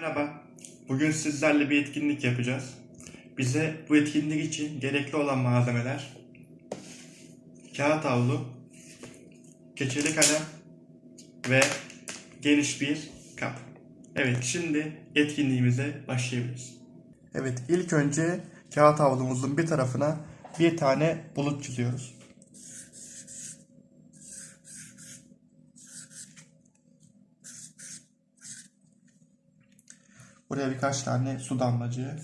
Merhaba. Bugün sizlerle bir etkinlik yapacağız. Bize bu etkinlik için gerekli olan malzemeler kağıt havlu, keçeli kalem ve geniş bir kap. Evet, şimdi etkinliğimize başlayabiliriz. Evet, ilk önce kağıt havlumuzun bir tarafına bir tane bulut çiziyoruz. Buraya birkaç tane su damlacığı.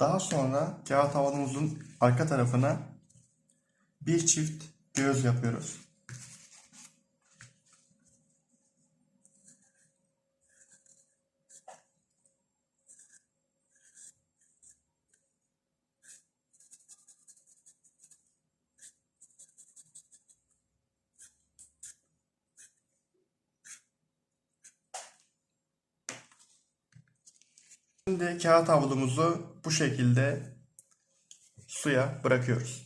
Daha sonra kağıt havlumuzun arka tarafına bir çift göz yapıyoruz. Şimdi kağıt havlumuzu bu şekilde suya bırakıyoruz.